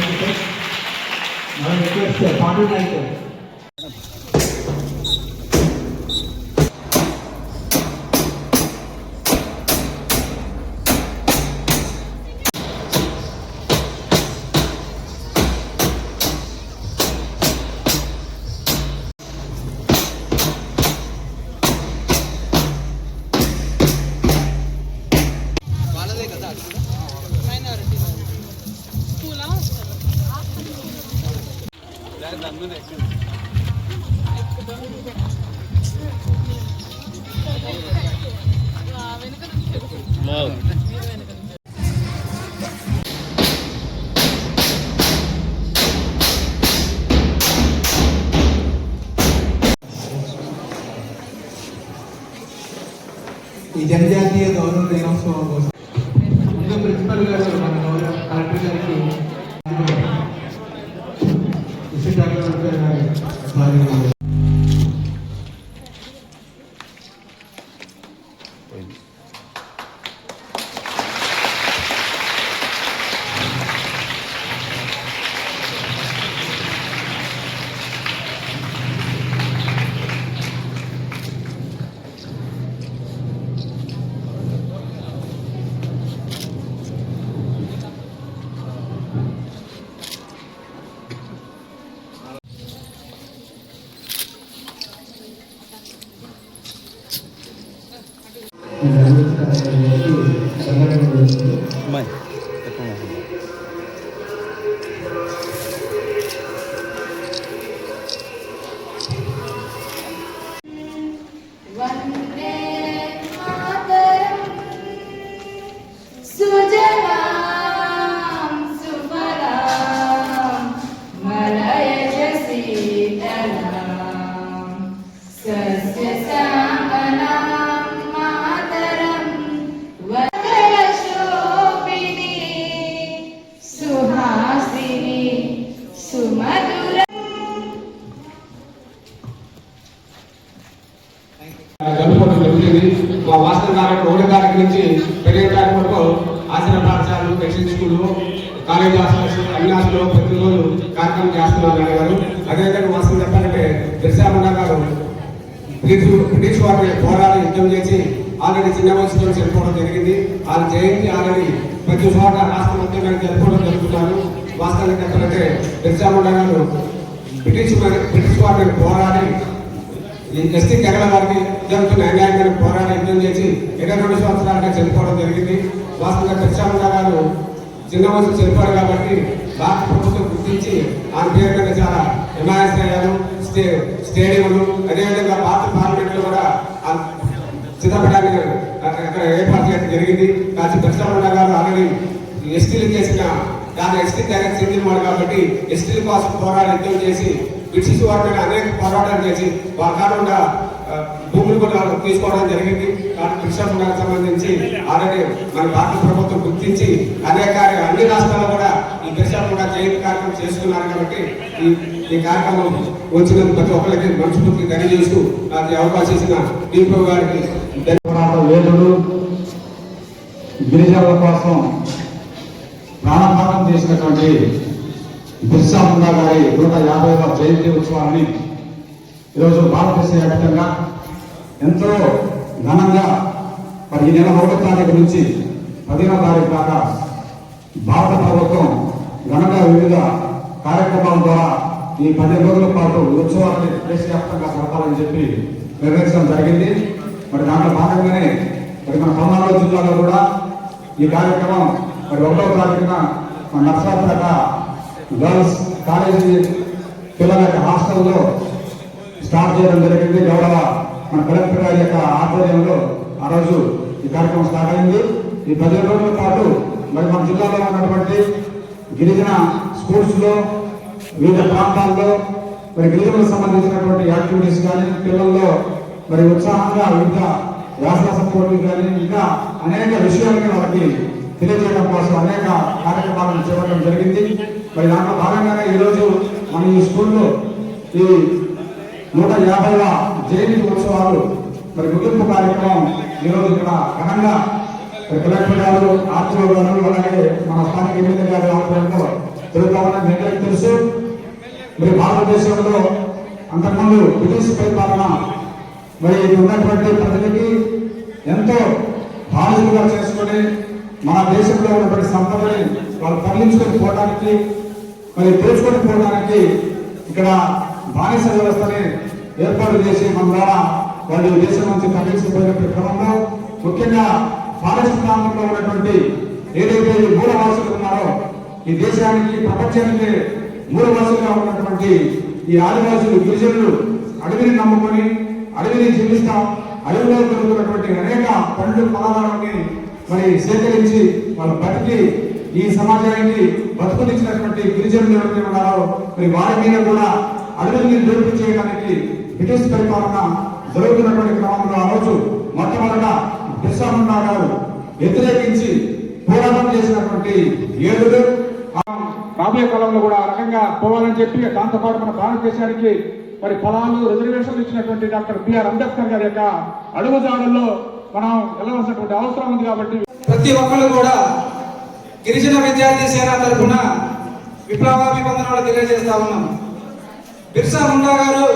Thank you sir మనం request పాటు night ఈ జనజాతీయ గౌరవ దినోత్సవం కోసం. Mày. కాలేజ్ ప్రతిరోజు కార్యక్రమం చేస్తున్నారు నాన్న అదేవిధంగా వాస్తవం చెప్పాలంటే బిర్సాముండా గారు బ్రిటిష్ బ్రిటిష్ వారిని పోరాడి యుద్ధం చేసి ఆల్రెడీ చిన్న వయసులో చనిపోవడం జరిగింది. వాళ్ళ జయంతి ఆల్రెడీ ప్రతి చోట రాష్ట్ర మొత్తం మీద జరుపుకోవడం జరుగుతున్నారు. వాస్తవానికి చెప్పాలంటే బిర్సాముండా గారు బ్రిటిష్ బ్రిటిష్ వారిని పోరాడి ఎస్టీ తెగల వారికి జరుగుతున్న అన్యాయంగా పోరాడి యుద్ధం చేసి ఇరవై రెండు సంవత్సరాలుగా చనిపోవడం జరిగింది. వాస్తవంగా కృష్ణారావు గారు చిన్న వయసు చనిపోయారు కాబట్టి భారత ప్రభుత్వం గుర్తించి ఆయన పేరు మీద చాలా విమానాశ్రయాలు స్టే స్టేడియంలు అదేవిధంగా భారత పార్లమెంట్లో కూడా ఆ అక్కడ ఏర్పాటు చేయడం జరిగింది. కాచి కృష్ణారావు గారు ఆల్రెడీ ఎస్టీలు చేసిన దాని ఎస్టీ డైరెక్ట్ చెందినవాడు కాబట్టి ఎస్టీల కోసం పోరాటం చేసి బ్రిటిష్ వారి మీద అనేక పోరాటాలు చేసి వారి కాకుండా భూములు కూడా తీసుకోవడం జరిగింది. కానీ కృష్ణాపురానికి సంబంధించి ఆల్రెడీ మన భారత ప్రభుత్వం గుర్తించి అనేక అన్ని రాష్ట్రాల్లో కూడా ఈ కృష్ణ జయంతి కార్యక్రమం చేస్తున్నారు కాబట్టి ఈ ఈ కార్యక్రమం వచ్చిన ప్రతి ఒక్కరికి మనస్ఫూర్తి తెలియజేస్తూ నాకు అవకాశం ఇచ్చిన దీపక్ గారికి వేదుడు గిరిజనుల కోసం ప్రాణపాతం చేసినటువంటి బిర్సా ముండా గారి నూట యాభైవ జయంతి ఉత్సవాన్ని ఈరోజు భారతదేశ వ్యాప్తంగా ఎంతో ఘనంగా మరి ఈ నెల ఒకటో తారీఖు నుంచి పదిహేనో తారీఖు దాకా భారత ప్రభుత్వం ఘనంగా వివిధ కార్యక్రమాల ద్వారా ఈ పదిహేను రోజుల పాటు ఈ ఉత్సవాన్ని దేశవ్యాప్తంగా జరపాలని చెప్పి నిర్ణయించడం జరిగింది. మరి దాంట్లో భాగంగానే మరి మన పల్నాడు జిల్లాలో కూడా ఈ కార్యక్రమం మరి ఒకటో తారీఖున మన నర్సాపేట గర్ల్స్ కాలేజీ పిల్లల యొక్క హాస్టల్లో స్టార్ట్ చేయడం జరిగింది. గౌరవ మన కలెక్టర్ గారి యొక్క ఆధ్వర్యంలో ఆ రోజు ఈ కార్యక్రమం స్టార్ట్ అయింది. ఈ పదిహేను రోజుల పాటు మరి మన జిల్లాలో ఉన్నటువంటి గిరిజన స్కూల్స్లో వివిధ ప్రాంతాల్లో మరి గిరిజనులకు సంబంధించినటువంటి యాక్టివిటీస్ కానీ పిల్లల్లో మరి ఉత్సాహంగా వివిధ వ్యాసాస పోటీలు కానీ ఇంకా అనేక విషయాలని వాళ్ళకి తెలియజేయడం కోసం అనేక కార్యక్రమాలను చేపట్టడం జరిగింది. మరి దాంట్లో భాగంగానే ఈరోజు మన ఈ స్కూల్లో ఈ నూట యాభైవ జయంతి ఉత్సవాలు మరి ముగింపు కార్యక్రమం ఈరోజు ఇక్కడ ఘనంగా మరి కలెక్టర్ గారు ఆర్టీఓ గారు అలాగే మన స్థానిక ఎమ్మెల్యే గారి ఆధ్వర్యంలో జరుగుతా అందరికీ తెలుసు. మరి భారతదేశంలో అంతకుముందు బ్రిటిష్ పరిపాలన మరి ఉన్నటువంటి ప్రజలకి ఎంతో బాధ్యతగా చేసుకొని మన దేశంలో ఉన్నటువంటి సంపదని వాళ్ళు తరలించుకొని పోవడానికి మరి తెలుసుకొని పోవడానికి ఇక్కడ బానిస వ్యవస్థని ఏర్పాటు చేసి మన ద్వారా వాళ్ళు దేశం నుంచి తరలించుకుపోయినటువంటి క్రమంలో ముఖ్యంగా ఫారెస్ట్ ప్రాంతంలో ఉన్నటువంటి ఏదైతే మూల మూలవాసులు ఉన్నారో ఈ దేశానికి ప్రపంచానికి మూలవాసులుగా ఉన్నటువంటి ఈ ఆదివాసులు గిరిజనులు అడవిని నమ్ముకొని అడవిని జీవిస్తాం అడవిలో దొరుకుతున్నటువంటి అనేక పండ్లు ఫలాలని మరి సేకరించి వాళ్ళు బతికి ఈ సమాజానికి బతుకునిచ్చినటువంటి గిరిజనులు ఎవరైతే ఉన్నారో మరి వారి మీద కూడా అడవిని దొరికి చేయడానికి బ్రిటిష్ పరిపాలన జరుగుతున్నటువంటి క్రమంలో ఆ రోజు మొట్టమొదట బిర్సాముండా గారు వ్యతిరేకించి పోరాటం చేసినటువంటి ఏడుగురు. రాబోయే కాలంలో కూడా ఆ రకంగా పోవాలని చెప్పి దాంతోపాటు మన భారతదేశానికి మరి ఫలాలు రిజర్వేషన్లు ఇచ్చినటువంటి డాక్టర్ బిఆర్ అంబేద్కర్ గారి యొక్క అడుగుజాడల్లో మనం వెళ్ళవలసినటువంటి అవసరం ఉంది కాబట్టి ప్రతి ఒక్కరు కూడా గిరిజన విద్యార్థి సేన తరఫున విప్లవాభివందనాలు తెలియజేస్తా ఉన్నాం. బిర్సా ముండా గారు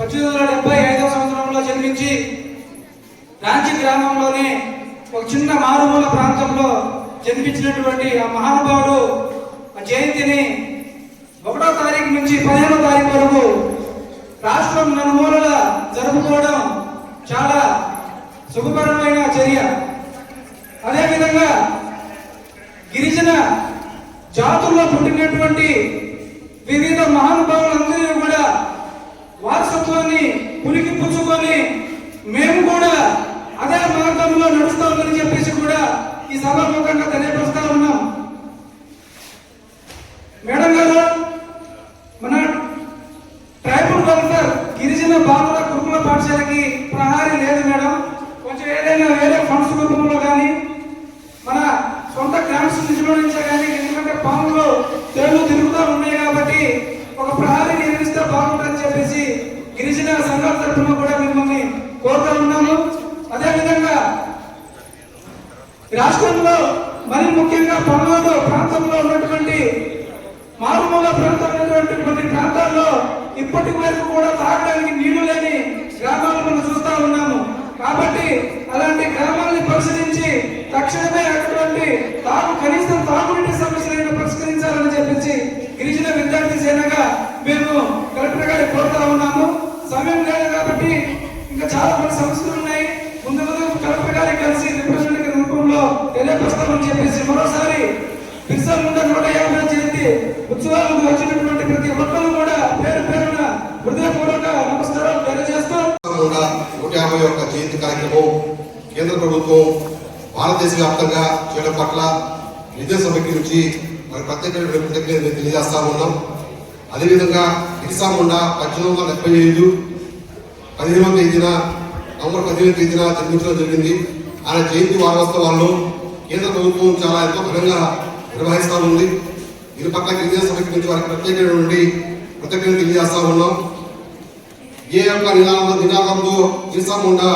పంతొమ్మిది వందల డెబ్బై ఐదవ సంవత్సరంలో జన్మించి రాంచి గ్రామంలోని ఒక చిన్న మారుమూల ప్రాంతంలో జన్మించినటువంటి ఆ మహానుభావుడు ఆ జయంతిని ఒకటో తారీఖు నుంచి పదిహేనో తారీఖు వరకు రాష్ట్రం నలుమూలల జరుపుకోవడం చాలా శుభకరమైన చర్య. అదేవిధంగా గిరిజన జాతుల్లో పుట్టినటువంటి వివిధ మహానుభావులందరూ కూడా వారసత్వాన్ని పులికి పుచ్చుకొని మేము కూడా అదే మార్గంలో నడుస్తామని చెప్పేసి కూడా ఈ సభాముఖంగా తెలియపరుస్తా ఉన్నాం మేడం గారు మన ట్రైబల్ వెల్ఫేర్ గిరిజన బాలుర గురుకుల పాఠశాలకి ప్రహారీ లేదు మేడం కొంచెం ఏదైనా వేరే ఫండ్స్ రూపంలో కానీ మన సొంత గ్రాంట్స్ నిధుల నుంచే కానీ ఎందుకంటే పాములు తేళ్ళు తిరుగుతూ ఉన్నాయి కాబట్టి ఒక ప్రహారీ నిర్మిస్తే బాగుంటుందని చెప్పేసి గిరిజన సంఘాల తరఫున కూడా మిమ్మల్ని కోరుతా ఉన్నాము అదేవిధంగా ఈ రాష్ట్రంలో మరి ముఖ్యంగా పల్నాడు ప్రాంతంలో ఉన్నటువంటి మారుమూల ప్రాంతమైనటువంటి కొన్ని ప్రాంతాల్లో ఇప్పటి వరకు కూడా తాగడానికి నీళ్ళు లేని గ్రామాలు మనం చూస్తా ఉన్నాము కాబట్టి అలాంటి గ్రామాలని పరిశీలించి తక్షణమే అటువంటి తాగు కనీసం తాగునీటి సమస్యలను పరిష్కరించాలని చెప్పేసి గిరిజన విద్యార్థి సేనగా మేము కలెక్టర్ గారి కోరుతా ఉన్నాము. సమయం లేదు కాబట్టి ఇంకా చాలా కొన్ని సమస్యలు ఉన్నాయి. ముందు ముందు కలెక్టర్ గారికి కలిసి రిప్రజెంటేటివ్ రూపంలో తెలియపరుస్తామని చెప్పేసి మరోసారి బిర్సా ముందు నూట యాభై జయంతి ఉత్సవాలకు వచ్చినటువంటి ప్రతి ఒక్కరు కూడా పేరు పేరున హృదయపూర్వక నమస్కారాలు తెలియజేస్తూ కూడా నూట యాభై ఒక్క జయంతి కార్యక్రమం కేంద్ర ప్రభుత్వం భారతదేశ వ్యాప్తంగా చేయడం పట్ల నిధుల సమీకరించి మరి ప్రత్యేకమైన కృతజ్ఞతలు తెలియజేస్తా ఉన్నాం. అదేవిధంగా బిర్సా ముండా పద్దెనిమిది వందల డెబ్బై ఐదు పదిహేనవ తేదీన నవంబర్ పదిహేను తేదీన జన్మించడం జరిగింది. ఆయన జయంతి వారోత్సవాల్లో కేంద్ర ప్రభుత్వం చాలా ఎంతో ఘనంగా నిర్వహిస్తూ ఉంది. ఇరు పక్క గిరిజన సభకి నుంచి వారికి ప్రత్యేకమైన నుండి కృతజ్ఞతలు తెలియజేస్తా ఉన్నాం. ఏ యొక్క నినాదంలో నినాదంతో బిర్సా ముండా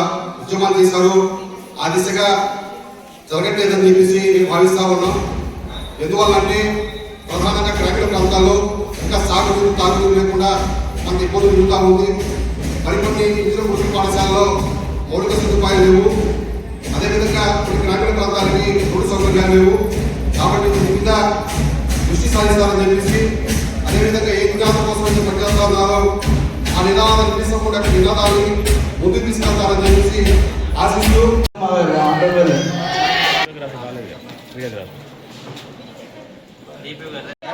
ఉద్యమాలు చేశారు. ఆ దిశగా జరగట్లేదని చెప్పేసి మేము భావిస్తా ఉన్నాం. ఎందువల్లంటే ప్రధానంగా గ్రామీణ ప్రాంతాల్లో ఇంకా సాగునీరు తాగుతూ లేకుండా మనకి ఇబ్బంది జరుగుతూ ఉంది. మరికొన్ని ఇతర గురుకుల పాఠశాలలో మౌలిక సదుపాయాలు లేవు. అదేవిధంగా కొన్ని గ్రామీణ ప్రాంతాలకి రోడ్డు సౌకర్యాలు లేవు. కాబట్టి దీని మీద దృష్టి సాధిస్తారని చెప్పేసి అదేవిధంగా ఏ విధానం కోసం అయితే ఆ నినాదాన్ని తీసుకోకుండా నినాదాన్ని ముందుకు తీసుకెళ్తారని చెప్పేసి ఆశిస్తూ Take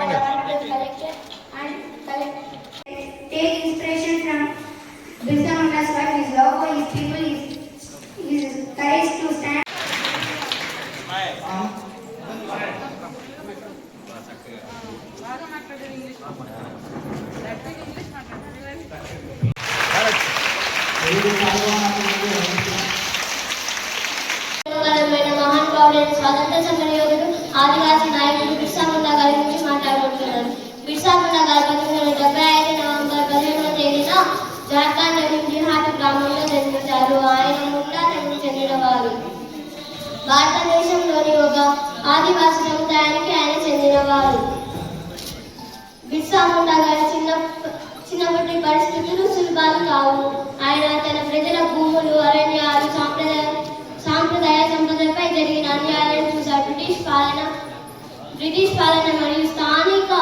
బ్రిటిష్ పాలన మరియు స్థానిక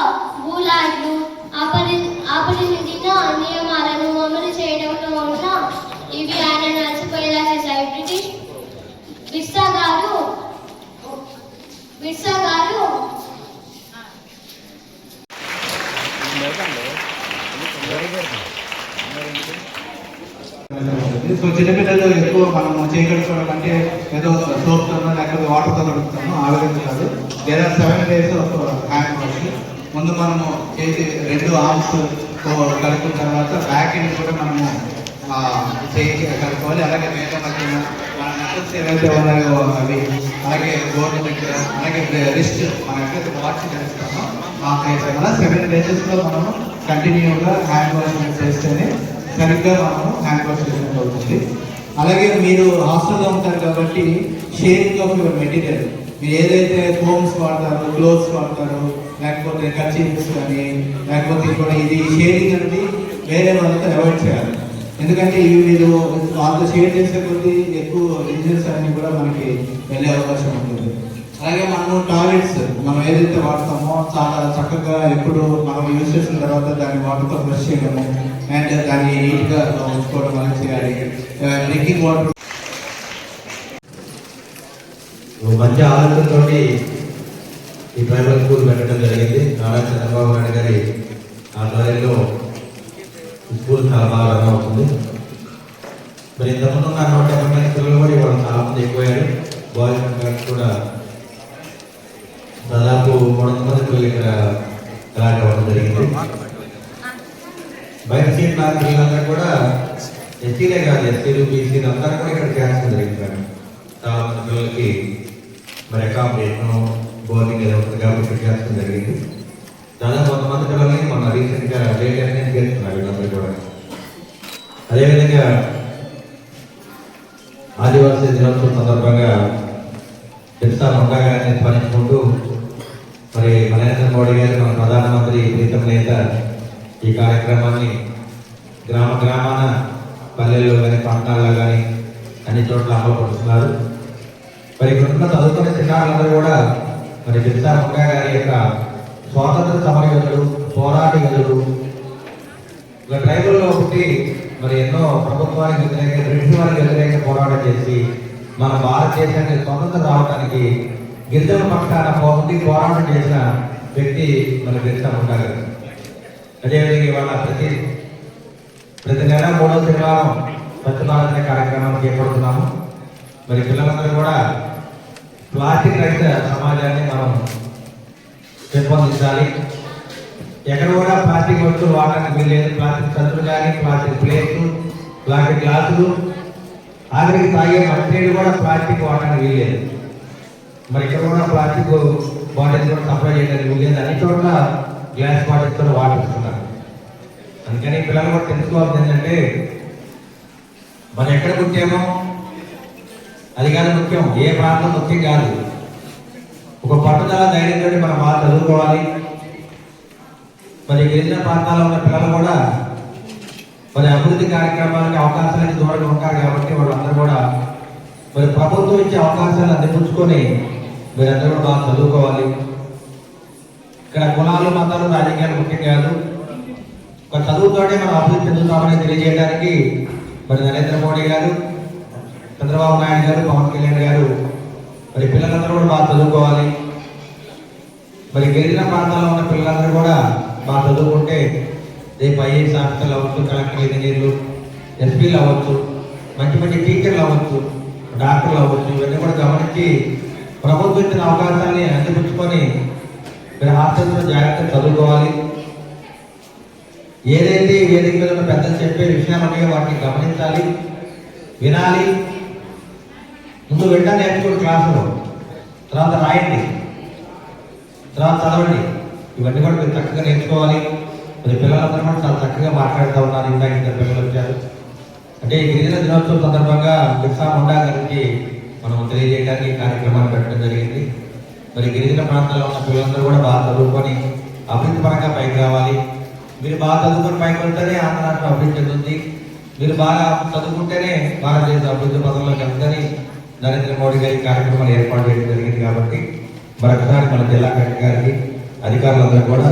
భూలాట్లు అపరి నియమాలను అమలు చేయడంలో ఉన్న ఇవి ఆయన అలసిపోయేలా చేశాయి. బ్రిటిష్ బిర్సా గారు బిర్సా గారు సో చిన్నపిల్లలు ఎక్కువ మనం చేయగలుగుతాం అంటే ఏదో సోప్తో లేకపోతే వాటర్తో కడుగుతాము ఆ విధంగా కాదు. లేదా సెవెన్ డేస్ హ్యాండ్ వాష్ ముందు మనము చేసి రెండు ఆర్మ్స్ కలుపుకున్న తర్వాత బ్యాక్ ఎండ్ కూడా మనము చేయించి కలుపుకోవాలి అలాగే మేకప్ మధ్యన మన ఏవైతే ఉన్నాయో అవి అలాగే గోర్ల దగ్గర అలాగే రిస్ట్ మనం ఎక్కడైతే వాచ్ చేస్తామో ఆ ప్లేస్ వల్ల సెవెన్ డేసెస్లో మనము కంటిన్యూగా హ్యాండ్ వాష్ చేస్తేనే సరిగ్గా మనము హ్యాండ్ వాష్ చేసినట్టు అవుతుంది. అలాగే మీరు హాస్టల్లో ఉంటారు కాబట్టి షేరింగ్ ఆఫ్ యువర్ మెటీరియల్ మీరు ఏదైతే ఫోమ్స్ వాడతారో క్లోత్స్ వాడతారో లేకపోతే కర్చీఫ్స్ కానీ లేకపోతే ఇప్పుడు ఇది షేరింగ్ అనేది వేరే వాళ్ళతో అవాయిడ్ చేయాలి. ఎందుకంటే ఇవి మీరు వాళ్ళతో షేర్ చేసే కొద్దీ ఎక్కువ ఇంజన్స్ అన్నీ కూడా మనకి వెళ్ళే అవకాశం ఉంటుంది. అలాగే మనము టాయిలెట్స్ మనం ఏదైతే వాడతామో చాలా చక్కగా ఎప్పుడు మనం యూజ్ చేసిన తర్వాత దాన్ని వాటర్తో బ్రష్ చేయడము అండ్ దాన్ని నీట్గా ఉంచుకోవడం అనేది చేయాలి. Drinking water. మంచి ఆలోచనతో ఈ ట్రైబల్ స్కూల్ పెట్టడం జరిగింది. నారా చంద్రబాబు నాయుడు గారి ఆధ్వర్యంలో స్కూల్ చాలా బాగా రన్ అవుతుంది. మరి ఇంతకుముందు ఉన్న నూట ఎనభై మంది పిల్లలు కూడా ఇవాళ చాలా మంది ఎక్కువయ్యారు. బాయ్స్ కూడా దాదాపు మూడు వందల మంది పిల్లలు ఇక్కడ అలాట్ అవ్వడం జరిగింది. బయట సీట్ నా పిల్లలందరూ కూడా ఎస్సీలే కాదు ఎస్సీలు బీసీలు అందరూ కూడా ఇక్కడ చేర్చడం జరిగింది మేడం. చాలా మంది పిల్లలకి మరి అకామిడేషన్ బోర్డింగ్ ఏదో ఉంటుంది కాబట్టి ఇక్కడ చేర్చడం జరిగింది. దాదాపు కొంతమంది పిల్లల్ని మొన్న రీసెంట్గా లేటెస్ట్ నుంచి చేస్తున్నారు వీళ్ళందరూ కూడా. అదేవిధంగా ఆదివాసీ దినోత్సవం సందర్భంగా బిర్సా ముండా గారిని స్మరించుకుంటూ నరేంద్ర మోడీ గారు మన ప్రధానమంత్రి ప్రీతం నేత ఈ కార్యక్రమాన్ని గ్రామ గ్రామాన పల్లెల్లో కానీ పట్టణాల్లో కానీ అన్ని చోట్ల అమలు పడుతున్నారు మరి ఇక్కడున్న చదువుకునే చిన్నారులందరూ కూడా మరి బిర్సా ముండా గారి యొక్క స్వాతంత్ర సమరయోధుడు పోరాటి యోధుడు ఇలా ట్రైబల్లో పుట్టి మరి ఎన్నో ప్రభుత్వానికి వ్యతిరేక బ్రిటిష్ వారికి వ్యతిరేక పోరాటం చేసి మన భారతదేశానికి స్వతంత్రం రావడానికి గిరిజన పక్షాన పోటీ పోరాటం చేసిన వ్యక్తి మన బిర్సా ముండా అదేవిధంగా ఇవాళ ప్రతి ప్రతి నెల మూడో శనివారం ప్రతిపాదన కార్యక్రమం చేపడుతున్నాము మరి పిల్లలందరూ కూడా ప్లాస్టిక్ రహిత సమాజాన్ని మనం పెంపొందించాలి. ఎక్కడ కూడా ప్లాస్టిక్ వస్తువులు వాడడానికి వీల్లేదు. ప్లాస్టిక్ సంచులు కానీ ప్లాస్టిక్ ప్లేట్లు ప్లాస్టిక్ గ్లాసులు ఆఖరికి తాగే మంచినీళ్ళు కూడా ప్లాస్టిక్ వాడడానికి వీల్లేదు. మరి ఇక్కడ కూడా ప్లాస్టిక్ బాటిల్స్ కూడా సప్లై చేయడానికి వీల్లేదు అన్ని చోట్ల గ్లాస్ బాటిల్స్ కూడా వాటర్ ఇస్తున్నారు అందుకని పిల్లలు కూడా తెలుసుకోవాల్సింది ఏంటంటే మనం ఎక్కడ ముఖ్యమో అది కాదు ముఖ్యం ఏ ప్రాంతం ముఖ్యం కాదు. ఒక పట్టుదల ధైర్యంతో మనం బాగా చదువుకోవాలి. మరి గిరిజన ప్రాంతాల్లో ఉన్న పిల్లలు కూడా మరి అభివృద్ధి కార్యక్రమాలకి అవకాశాలకి దూరంగా ఉంటారు కాబట్టి వాళ్ళందరూ కూడా మరి ప్రభుత్వం ఇచ్చే అవకాశాలు అందిపుచ్చుకొని మీరందరూ కూడా బాగా చదువుకోవాలి. ఇక్కడ కులాలు మతాలు రాజకీయాలు ముఖ్యం కాదు ఒక చదువుతోనే మనం అభివృద్ధి చెందుతామని తెలియజేయడానికి మరి నరేంద్ర మోడీ గారు చంద్రబాబు నాయుడు గారు పవన్ కళ్యాణ్ గారు మరి పిల్లలందరూ కూడా బాగా చదువుకోవాలి. మరి గిరిజన ప్రాంతాల్లో ఉన్న పిల్లలందరూ కూడా బాగా చదువుకుంటే రేపు ఐఏఎస్ ఆఫీసర్లు అవ్వచ్చు కలెక్టర్ ఇంజనీర్లు ఎస్పీలు అవ్వచ్చు మంచి మంచి టీచర్లు అవ్వచ్చు డాక్టర్లు అవ్వచ్చు. ఇవన్నీ కూడా గమనించి ప్రభుత్వం ఇచ్చిన అవకాశాన్ని అందిపుచ్చుకొని మీరు హాస్టల్స్లో జాగ్రత్తగా చదువుకోవాలి. ఏదైతే వేదిక మీద ఉన్న పెద్దలు చెప్పే విషయాలన్నీ వాటిని గమనించాలి వినాలి. ముందు వెంట నేర్చుకోండి క్లాసులో. తర్వాత రాయండి. తర్వాత చదవండి. ఇవన్నీ కూడా మీరు చక్కగా నేర్చుకోవాలి. మరి పిల్లలందరూ కూడా చాలా చక్కగా మాట్లాడుతూ ఉన్నారు. ఇందాక ఇద్దరు పిల్లలు వచ్చారు. అంటే గిరిజన దినోత్సవం సందర్భంగా బిర్సా ముండా గారికి మనం తెలియజేయడానికి కార్యక్రమాలు పెట్టడం జరిగింది. మరి గిరిజన ప్రాంతాల్లో ఉన్న పిల్లలందరూ కూడా బాగా చదువుకొని అభివృద్ధి పరంగా పైకి రావాలి. మీరు బాగా చదువుకుని పైకి వెళ్తేనే ఆంధ్రరాష్ట్రం అభివృద్ధి చెందుతుంది మీరు బాగా చదువుకుంటేనే భారతదేశం అభివృద్ధి పథంలోకి వెళ్తుందని నరేంద్ర మోడీ గారి కార్యక్రమాలు ఏర్పాటు చేయడం జరిగింది కాబట్టి మరొకసారి మన జిల్లా కలెక్టర్ గారికి అధికారులందరూ కూడా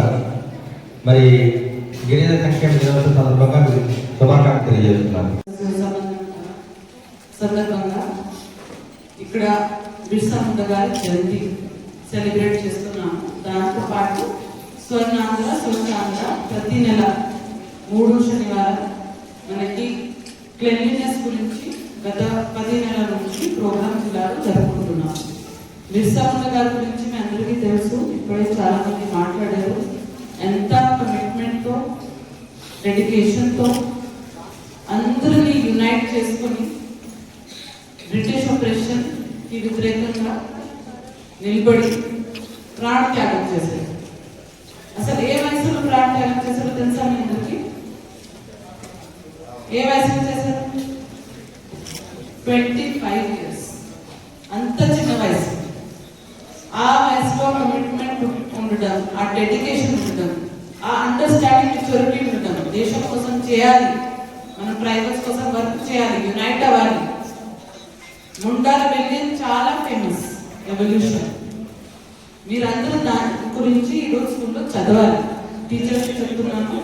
మరి గిరిజన సంక్షేమ దినోత్సవం సందర్భంగా శుభాకాంక్షలు తెలియజేస్తున్నాను. సందర్భంగా ఇక్కడ బిర్సా ముంద గారి జయంతి సెలబ్రేట్ చేస్తున్నాము. దాంతో పాటు స్వర్ణాంధ్ర స్వర్ణాంధ్ర ప్రతి నెల మూడు శనివారం మనకి క్లెన్లీనెస్ గురించి గత పది నెలల నుంచి ప్రోగ్రామ్స్ గారు జరుపుకుంటున్నాము. బిర్సా ముంద గారి గురించి మీ అందరికీ తెలుసు ఇప్పుడే చాలా మంది మాట్లాడారు ఎంత కమిట్మెంట్తో డెడికేషన్తో అందరినీ యునైట్ చేసుకొని బ్రిటిష్ ఆపరేషన్కి వ్యతిరేకంగా నిలబడి ప్రాణ త్యాగం చేశారు అసలు ఏ వయసులో ప్రాణ త్యాగం చేశారో తెలుసా మీ అందరికి? ఏ వయసులో చేశారు ట్వంటీ ఫైవ్ ఇయర్స్ అంత చిన్న వయసు. ఆ వయసులో కమిట్మెంట్ ఉండడం ఆ డెడికేషన్ ఉండడం ఆ అండర్స్టాండింగ్ మెచ్యూరిటీ ఉండడం దేశం కోసం చేయాలి మన ప్రైవేట్స్ కోసం వర్క్ చేయాలి యునైట్ అవ్వాలి. ముండాల బిల్డింగ్ చాలా ఫేమస్ రెవల్యూషన్ మీరందరూ దాని గురించి ఈరోజు స్కూల్లో చదవాలి. టీచర్స్ చెప్తున్నాను.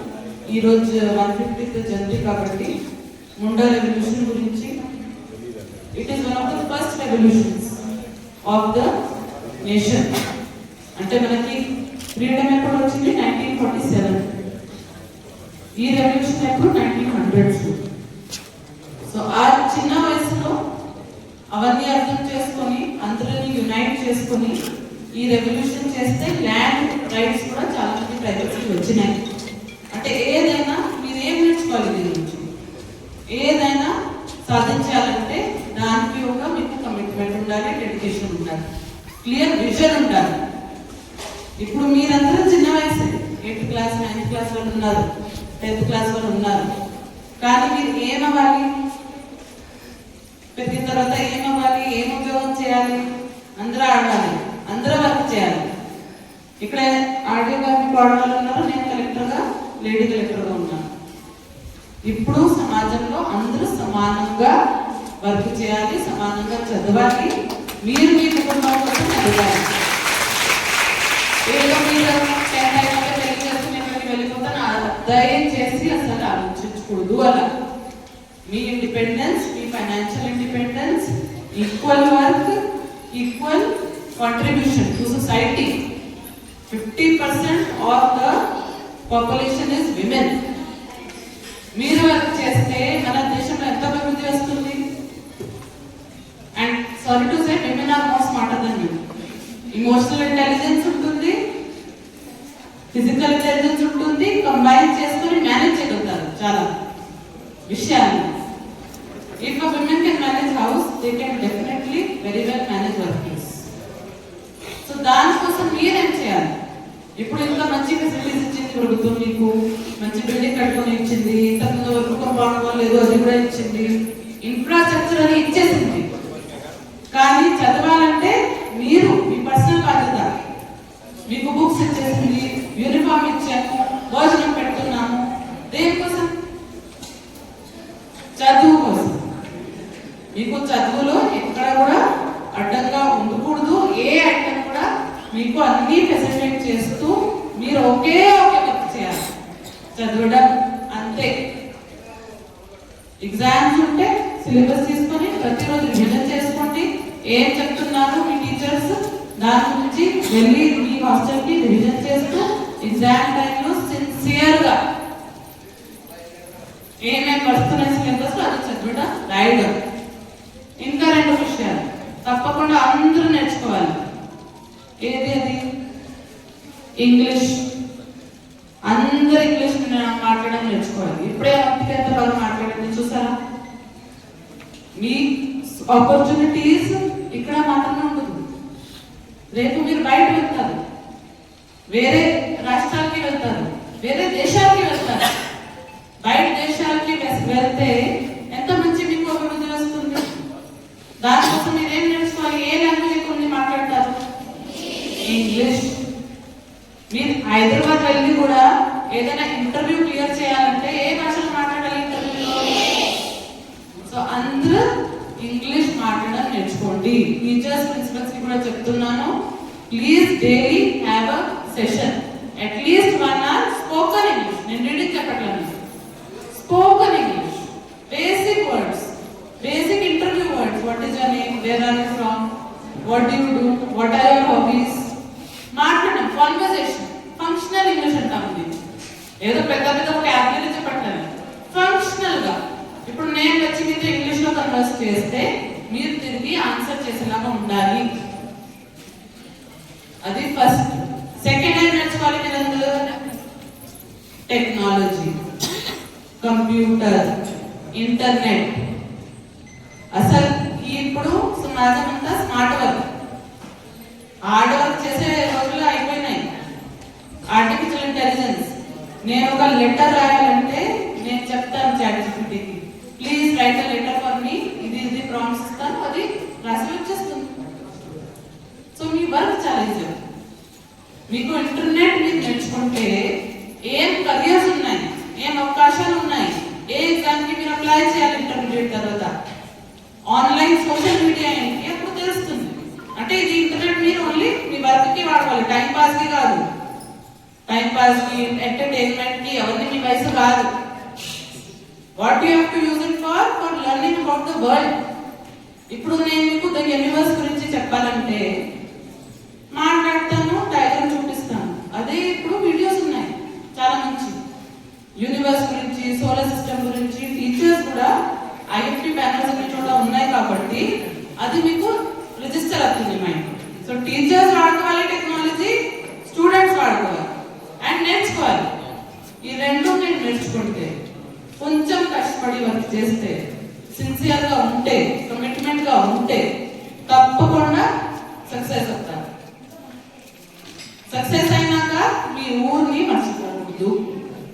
ఈరోజు వన్ ఫిఫ్టీత్ జయంతి కాబట్టి ముండా రెవల్యూషన్ గురించి. It is one of the first revolutions of the nation అంటే మనకి ఫ్రీడమ్ ఎప్పుడు వచ్చింది? నైన్టీన్ ఫార్టీ సెవెన్ ఈ రెవల్యూషన్ ఎప్పుడు? నైన్టీన్ హండ్రెడ్స్ సో ఆ చిన్న వయసులో అవన్నీ అర్థం చేసుకొని అందరిని యునైట్ చేసుకొని ఈ రెవల్యూషన్ చేస్తే ల్యాండ్ రైట్స్ కూడా చాలా మంది ప్రజలకి వచ్చినాయి. అంటే ఏదైనా మీరు ఏం నేర్చుకోవాలి దీని నుంచి ఏదైనా సాధించాలంటే దానికి ఒక మీకు కమిట్మెంట్ ఉండాలి డెడికేషన్ ఉండాలి. క్లియర్ విజన్ ఉండాలి. ఇప్పుడు మీరందరూ చిన్న వయసు. ఎయిత్ క్లాస్ నైన్త్ క్లాస్ వాళ్ళు ఉన్నారు. టెన్త్ క్లాస్ వాళ్ళు ఉన్నారు. కానీ మీరు ఏమవ్వాలి? పెట్టిన తర్వాత ఏమవ్వాలి ఏం ఉద్యోగం చేయాలి? అందరూ ఆడాలి. అందరూ వర్క్ చేయాలి. ఇక్కడ ఆడియో గారిని వాళ్ళు ఉన్నారు. నేను కలెక్టర్గా లేడీ కలెక్టర్గా ఉన్నాను. ఇప్పుడు సమాజంలో అందరూ సమానంగా వర్క్ చేయాలి సమానంగా చదవాలి. మీరు మీ కుటుంబం కోసం చదవాలి. ఏదో మీరు టెన్ పెళ్ళి వెళ్ళిపోతాను. దయచేసి అసలు ఆలోచించకూడదు అలా. మీ independence me financial independence equal work equal contribution to society fifty percent of the population is women మీరు వర్క్ చేస్తే మన దేశంలో ఎంత అభివృద్ధి వస్తుంది? And sorry to say women are more smarter than you emotional intelligence ఉంటుంది ఫిజికల్ ఇంటెలిజెన్స్ ఉంటుంది combine చేసుకొని మేనేజ్ చేయగలుగుతారు చాలా విషయాలు if a women can manage house they can definitely very well manage workplace so దానికోసం మీరేం చేయాలి? ఇప్పుడు ఇంత మంచి ఫెసిలిటీస్ ఇచ్చింది ప్రభుత్వం మీకు మంచి బిల్డింగ్ కట్టుకొని ఇచ్చింది ఇంతకుముందు వరకు బాగుండడం లేదు అది కూడా ఇచ్చింది ఇన్ఫ్రాస్ట్రక్చర్ అని ఇచ్చేసింది. కానీ చదవాలంటే మీరు మీ పర్సనల్ బాధ్యత. మీకు బుక్స్ ఇచ్చేసింది యూనిఫామ్ ఇచ్చాము భోజనం పెడుతున్నాము దేనికోసం చదువు కోసం మీకు చదువులో ఎక్కడ కూడా అడ్డంగా ఉండకూడదు. ఏ అడ్డం కూడా మీకు అన్ని ఫెసిలిటేట్ చేస్తూ మీరు ఒకే ఒకే వర్క్ చేయాలి. చదవడం అంతే. ఎగ్జామ్స్ ఉంటే సిలబస్ తీసుకొని ప్రతిరోజు రివిజన్ చేసుకోండి. ఏం చెప్తున్నారు మీ టీచర్స్ దాని గురించి వెళ్ళి మీ హాస్టల్కి రివిజన్ చేస్తూ ఎగ్జామ్ టైంలో సిన్సియర్గా ఏమేమి వస్తున్నాయి సిలబస్ అది చదవడం రాయడం. ఇంకా విషయాలు తప్పకుండా అందరూ నేర్చుకోవాలి. ఏది అది? ఇంగ్లీష్. అందరు ఇంగ్లీష్ మాట్లాడడం నేర్చుకోవాలి. ఇప్పుడే అందుకే బాగా మాట్లాడండి చూసారా? మీ ఆపర్చునిటీస్ ఇక్కడ మాత్రమే ఉండదు. రేపు మీరు బయట వెళ్తారు. వేరే రాష్ట్రాలకి వెళ్తారు వేరే దేశాలకి వెళ్తారు బయట దేశాలకి వెస్- వెళ్తే ఎంత మంచి మీకు అభివృద్ధి వస్తుంది దానికోసం మీరు ఏం నేర్చుకోవాలి ఏ లాంగ్వేజ్ ఎక్కువ మంది మాట్లాడతారు ఇంగ్లీష్ మీరు హైదరాబాద్ వెళ్ళి కూడా ఏదైనా ఇంటర్వ్యూ క్లియర్ చేయాలంటే ఏ భాషలో మాట్లాడాలి ఇంటర్వ్యూలో సో అందరూ ఇంగ్లీష్ మాట్లాడడం నేర్చుకోండి టీచర్స్ ప్రిన్సిపల్స్కి కూడా చెప్తున్నాను. Please daily have a session at least one hour spoken English నేను రీడింగ్ చెప్పట్లేదు. Spoken English basic words basic interview words what is your name where are you from what do you do what are your hobbies మాట్లాడడం. Conversation functional English అంటాం ఇది. ఏదో పెద్ద పెద్ద క్యాబినరీ చెప్పట్లేదు. ఫంక్షనల్గా. ఇప్పుడు నేను వచ్చి మీతో ఇంగ్లీష్లో కన్వర్స్ చేస్తే మీరు తిరిగి ఆన్సర్ చేసేలాగా ఉండాలి. అది ఫస్ట్ సెకండ్ ఏం నేర్చుకోవాలి మీరు అందులో టెక్నాలజీ కంప్యూటర్ ఇంటర్నెట్ అసలు ఇప్పుడు సమాజం అంతా స్మార్ట్ వర్క్ హార్డ్ వర్క్ చేసే రోజులు అయిపోయినాయి. ఆర్టిఫిషియల్ ఇంటెలిజెన్స్ నేను ఒక లెటర్ రాయాలంటే నేను చెప్తాను chat జీపీటీకి please write a letter for me ఇది ఇది ప్రామిస్ ఇస్తాను అది రాసి వచ్చేస్తుంది సో మీ వర్క్ చాలా మీకు ఇంటర్నెట్ మీరు నేర్చుకుంటే ఏం కరియర్స్ ఉన్నాయి ఏం అవకాశాలు ఉన్నాయి ఏ ఎగ్జామ్కి మీరు అప్లై చేయాలి ఇంటర్మీడియట్ తర్వాత? ఆన్లైన్ సోషల్ మీడియా ఏంటి అప్పుడు తెలుస్తుంది. అంటే ఇది ఇంటర్నెట్ మీరు ఓన్లీ మీ వర్క్కి వాడుకోవాలి టైం పాస్కి కాదు. టైం పాస్ ఎంటర్టైన్మెంట్కి ఎంటర్టైన్మెంట్ అవన్నీ మీ వయసు కాదు. What you have to use it for for learning about the world ఇప్పుడు నేను మీకు ద యూనివర్స్ గురించి చెప్పాలంటే మాట్లాడతాను డయాగ్రామ్ చూపిస్తాను. అదే ఇప్పుడు వీడియోస్ ఉన్నాయి చాలా మంచి. యూనివర్స్ గురించి సోలార్ సిస్టమ్ గురించి టీచర్స్ కూడా ఐఎఫ్టీ ప్యానల్స్ అన్ని చోట ఉన్నాయి కాబట్టి అది మీకు రిజిస్టర్ అవుతుంది మైండ్ సో టీచర్స్ వాడుకోవాలి టెక్నాలజీ స్టూడెంట్స్ వాడుకోవాలి. అండ్ నేర్చుకోవాలి. ఈ రెండు నేను నేర్చుకుంటే కొంచెం కష్టపడి వర్క్ చేస్తే సిన్సియర్గా ఉంటే కమిట్మెంట్గా ఉంటే తప్పకుండా సక్సెస్ అవుతారు. సక్సెస్ అయినాక మీ ఊరిని మర్చిపోకూడదు.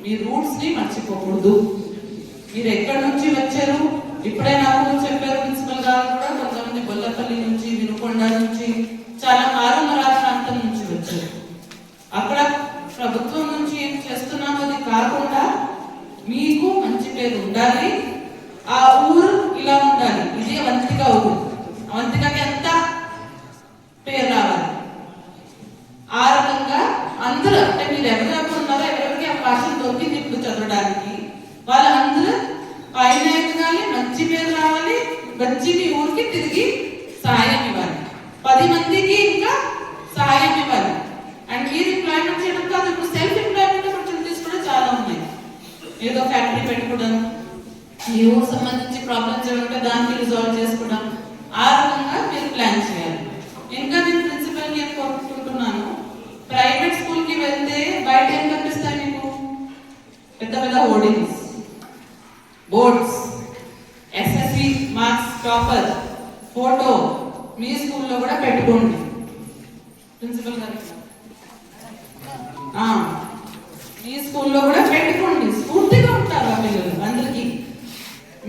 మీ రూట్స్ని మర్చిపోకూడదు. మీరు ఎక్కడి నుంచి వచ్చారు? ఇప్పుడే నాకు చెప్పారు ప్రిన్సిపల్ గారు కూడా. కొంతమంది బొల్లపల్లి నుంచి వినుకొండ నుంచి చాలా మారుమరా ప్రాంతం నుంచి వచ్చారు. అక్కడ ప్రభుత్వం నుంచి ఏం చేస్తున్నామో అది కాకుండా మీకు మంచి పేరు ఉండాలి. ఆ ఊరు ఇలా ఉండాలి ఇది అవంతిక ఊరు అవంతికకి ఎంత పేరు రావాలి ఆ రకంగా అందరూ అంటే మీరు ఎవరెవరు ఉన్నారో ఎవరెవరికి అవకాశం దొరికింది ఇప్పుడు చదవడానికి వాళ్ళందరూ పైన ఎదగాలి మంచి పేరు రావాలి వచ్చి మీ ఊరికి తిరిగి సహాయం ఇవ్వాలి పది మందికి ఇంకా సహాయం ఇవ్వాలి అండ్ మీరు ఎంప్లాయ్మెంట్ చేయడం కాదు ఇప్పుడు సెల్ఫ్ ఎంప్లాయ్మెంట్ ఆపర్చునిటీస్ కూడా చాలా ఉన్నాయి ఏదో ఫ్యాక్టరీ పెట్టుకోవడం మీ సంబంధించి ప్రాబ్లమ్స్ ఉంటే దానికి రిజాల్వ్ చేసుకోవడం ఆ రకంగా మీరు ప్లాన్ చేయాలి. ఇంకా నేను ప్రిన్సిపల్ నేను కోరుకుంటున్నాను. ప్రైవేట్ స్కూల్కి వెళ్తే బయట ఏం కనిపిస్తాయి మీకు? పెద్ద పెద్ద hoardings boards SSC marks topper photo మీ స్కూల్లో కూడా పెట్టుకోండి. ప్రిన్సిపల్ గారు మీ స్కూల్లో కూడా పెట్టుకోండి. స్ఫూర్తిగా ఉంటారు ఆ పిల్లలు.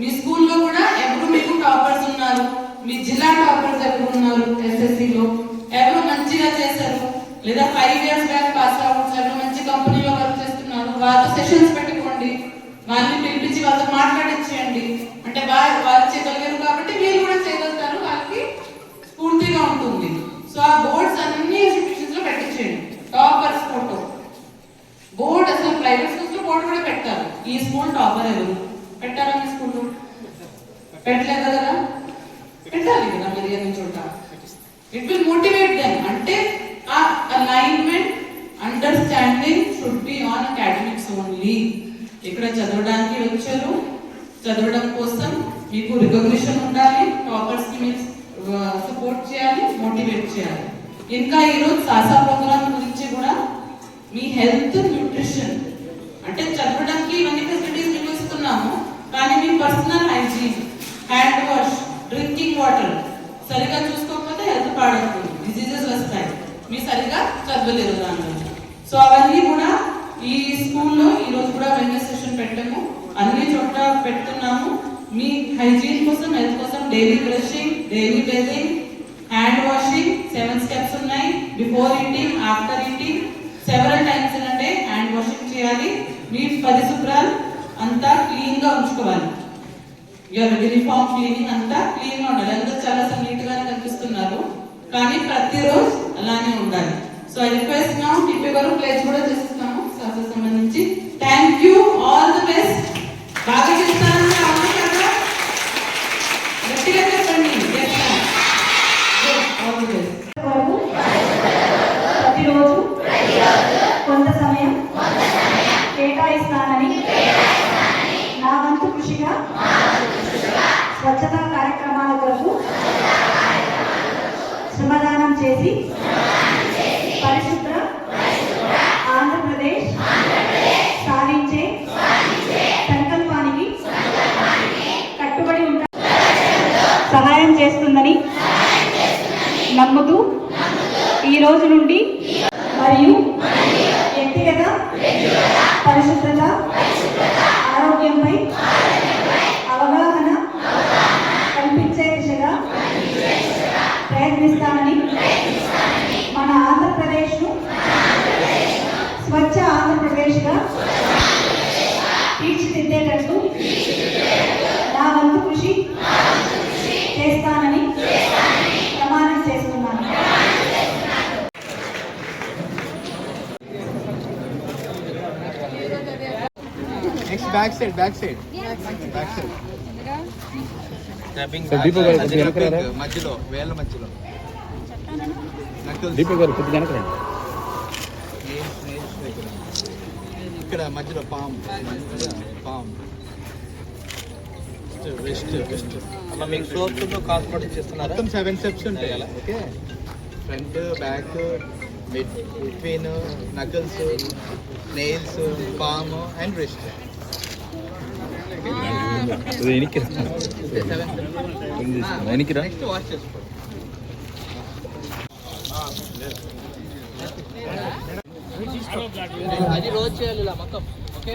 మీ స్కూల్లో కూడా ఎవరు మీకు టాపర్స్ ఉన్నారు? మీ జిల్లా టాపర్స్ ఎవరు ఉన్నారు ఎస్ఎస్సిలో? ఎవరు మంచిగా చేశారు? లేదా five years back pass outs ఎవరు మంచి కంపెనీలో వర్క్ చేస్తున్నారు? వాళ్ళతో సెషన్స్ పెట్టుకోండి. వాళ్ళని పిలిపించి వాళ్ళతో మాట్లాడించేయండి అంటే వాళ్ళు వాళ్ళు చేయగలిగారు కాబట్టి మీరు కూడా చేయగలుగుతారు. వాళ్ళకి స్ఫూర్తిగా ఉంటుంది. సో ఆ బోర్డ్స్ అన్ని ఇన్స్టిట్యూషన్స్లో పెట్టించేయండి. టాపర్స్ ఫోటో బోర్డ్ అసలు ప్రైవేట్ స్కూల్స్లో బోర్డు కూడా పెట్టారు. ఈ స్కూల్ టాపర్ ఎవరు? పెట్టారా మీ స్కూల్లో? పెట్టలేదు కదా? పెట్టాలి కదా మీరు ఏదైనా చోట. ఇట్ విల్ మోటివేట్ దెమ్ అంటే ఆ alignment understanding should be on academics only ఇక్కడ చదవడానికి వచ్చారు. చదవడం కోసం మీకు రికగ్నిషన్ ఉండాలి. టాపర్స్కి మీరు సపోర్ట్ చేయాలి మోటివేట్ చేయాలి. ఇంకా ఈరోజు సాసా ప్రోగ్రామ్ గురించి కూడా మీ హెల్త్ న్యూట్రిషన్ అంటే చదవడానికి ఇవన్నీ ఫెసిలిటీస్ మేము ఇస్తున్నాము. కానీ మీ personal hygiene hand wash drinking water సరిగా చూసుకోకపోతే హెల్త్ పాడవుతుంది డిసీజెస్ వస్తాయి. మీరు సరిగా చదవలేరు దాంట్లో సో అవన్నీ కూడా ఈ స్కూల్లో ఈ రోజు కూడా వెల్నెస్ సెషన్ పెట్టాము. అన్ని చోట్ల పెడుతున్నాము. మీ హైజీన్ కోసం హెల్త్ కోసం daily brushing daily bathing hand washing seven steps ఉన్నాయి. Before eating after eating several times in day hand washing చేయాలి మీ పరిశుభ్రాలు అంతా క్లీన్గా ఉంచుకోవాలి యువర్ యూనిఫామ్ క్లీనింగ్ అంతా క్లీన్గా ఉండాలి. అందరూ చాలా నీట్గా కనిపిస్తున్నారు. కానీ ప్రతిరోజు అలానే ఉండాలి. సో రిక్వెస్ట్ నా టిపి గారు ప్లేస్ కూడా చేస్తున్నాము శాస్త్ర సంబంధించి thank you all the best బాగా చేస్తారని అవునా కదా గట్టిగా చెప్పండి ఆల్ ది బెస్ట్ వరకు ప్రతిరోజు కొంత సమయం కేటాయిస్తానని నా వంతు కృషిగా స్వచ్ఛతా కార్యక్రమాల కొరకు శ్రమదానం చేసి next back side back side back side మధ్యలో వేళ్ళ మధ్యలో. దీపక్ గారు కొద్దిగా ఇక్కడ మధ్యలో పామ్. పామ్. వెస్ట్ వెస్ట్ మీకు సోప్తో కాస్మెటిక్ చేస్తున్నారు మొత్తం సెవెన్ స్టెప్స్ ఉంటాయి అలా. Okay? Front back between knuckles nails palm and wrist next wash చేసుకో అది రోజు చేయాలి ఇలా మొత్తం. ఓకే?